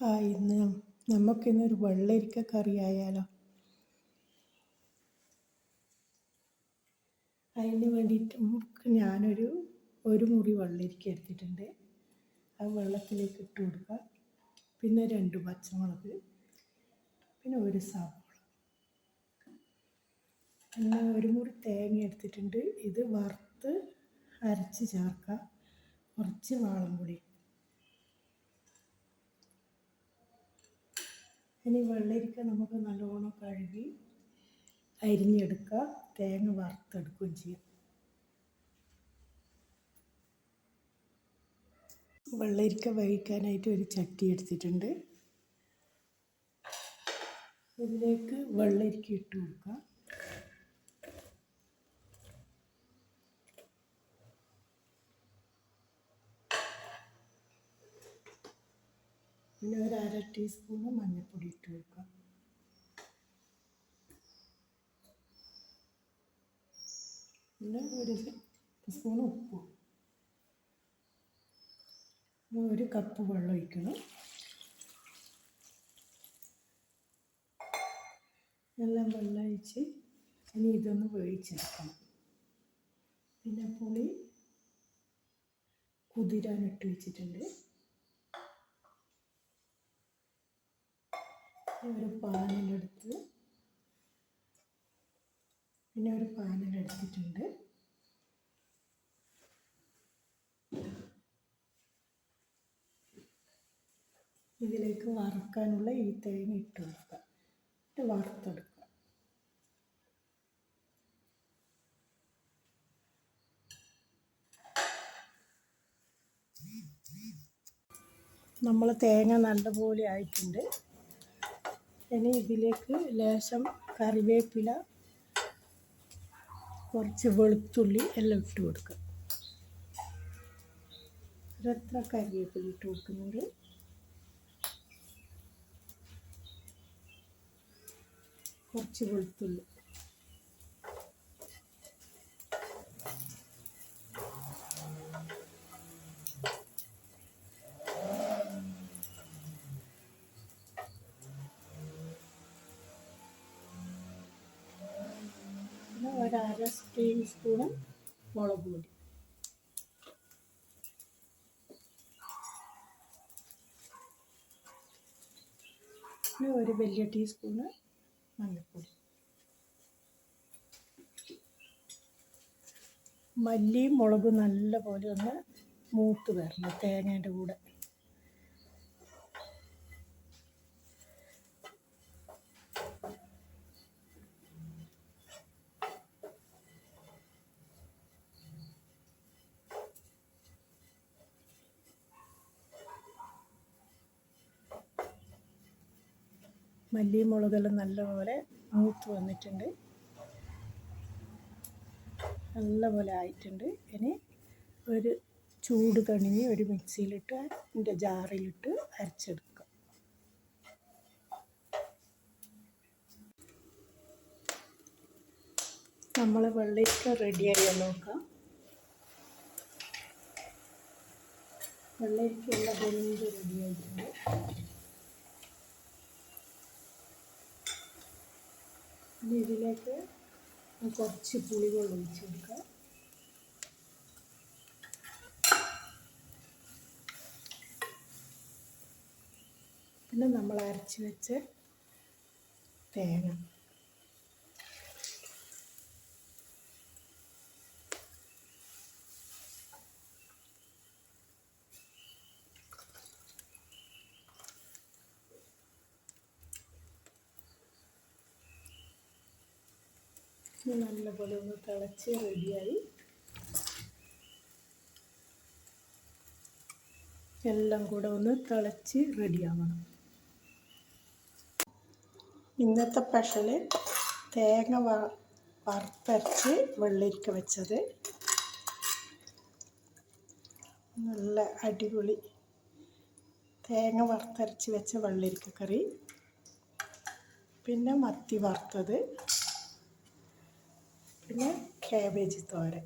ആ ഇന്ന് നമുക്കിന്നൊരു വെള്ളരിക്ക കറി ആയാലോ? അതിന് വേണ്ടിയിട്ട് ഞാനൊരു ഒരു മുറി വെള്ളരിക്ക എടുത്തിട്ടുണ്ട്. ആ വെള്ളത്തിലേക്ക് ഇട്ട് കൊടുക്കുക. പിന്നെ രണ്ട് പച്ചമുളക് പിന്നെ ഒരു സവാള. പിന്നെ ഒരു മുറി തേങ്ങ എടുത്തിട്ടുണ്ട്. ഇത് വറുത്ത് അരച്ച് ചേർക്കുക. കുറച്ച് വാളം പൊടി ഇനി വെള്ളരിക്ക നമുക്ക് നല്ലോണം കഴുകി അരിഞ്ഞെടുക്കുക. തേങ്ങ വറുത്തെടുക്കുകയും ചെയ്യാം. വെള്ളരിക്ക വേവിക്കാനായിട്ട് ഒരു ചട്ടി എടുത്തിട്ടുണ്ട്. ഇതിലേക്ക് വെള്ളരിക്ക ഇട്ട് കൊടുക്കുക പിന്നെ ഒരു അര ടീസ്പൂൺ മഞ്ഞൾപ്പൊടി ഇട്ട് കൊടുക്കുക പിന്നെ ഒരു സ്പൂൺ ഉപ്പ്. ഒരു കപ്പ് വെള്ളം ഒഴിക്കണം. എല്ലാം വെള്ളം ഒഴിച്ച് ഇനി ഇതൊന്ന് വേവിച്ചെടുക്കണം. പിന്നെ പുളി കുതിരാനിട്ട് വെച്ചിട്ടുണ്ട്. ഒരു പാനിലെടുത്ത് പിന്നെ ഒരു പാനിലെടുത്തിട്ടുണ്ട്. ഇതിലേക്ക് വറുക്കാനുള്ള ഈ തേങ്ങ ഇട്ട് കൊടുക്കുക. എന്നിട്ട് വറുത്തെടുക്കുക. നമ്മൾ തേങ്ങ നല്ലപോലെ ആയിട്ടുണ്ട്. ഇനി ഇതിലേക്ക് ലേശം കറിവേപ്പില കുറച്ച് വെളുത്തുള്ളി എല്ലാം ഇട്ട് കൊടുക്കുക. ഒരെത്ര കറിവേപ്പില ഇട്ട് കൊടുക്കുന്നുണ്ട്. കുറച്ച് വെളുത്തുള്ളി. ഒരു അര ടീസ്പൂണ് മുളക് പൊടി. പിന്നെ ഒരു വലിയ ടീസ്പൂണ് മഞ്ഞൾപ്പൊടി. മല്ലിയും മുളകും നല്ലപോലെ ഒന്ന് മൂത്ത് വരണം തേങ്ങേന്റെ കൂടെ. മല്ലിയും മുളകെല്ലാം നല്ലപോലെ മൂത്ത് വന്നിട്ടുണ്ട്. നല്ലപോലെ ആയിട്ടുണ്ട്. ഇനി ഒരു ചൂട് തണിഞ്ഞ് ഒരു മിക്സിയിലിട്ട് എന്റെ ജാറിലിട്ട് അരച്ചെടുക്കുക നമ്മൾ വെള്ളരിക്ക റെഡിയായി നോക്കാം. വെള്ളരിക്ക എല്ലാം വെന്ത് റെഡിയായിട്ടുണ്ട്. ഇനി ഇതിലേക്ക് കുറച്ച് പുളികൾ ഒഴിച്ച് കൊടുക്കുക പിന്നെ നമ്മൾ അരച്ച് വെച്ച് തേങ്ങ. നല്ലപോലെ ഒന്ന് തിളച്ച് റെഡിയായി എല്ലാം കൂടെ ഒന്ന് തിളച്ച് റെഡിയാവണം ഇന്നത്തെ പെഷൽ തേങ്ങ വ വറുത്തരച്ച് വെള്ളരിക്ക വെച്ചത്. നല്ല അടിപൊളി തേങ്ങ വറുത്തരച്ച് വെച്ച വെള്ളരിക്ക കറി. പിന്നെ മത്തി വറുത്തത്. Né? na é Cab Editora.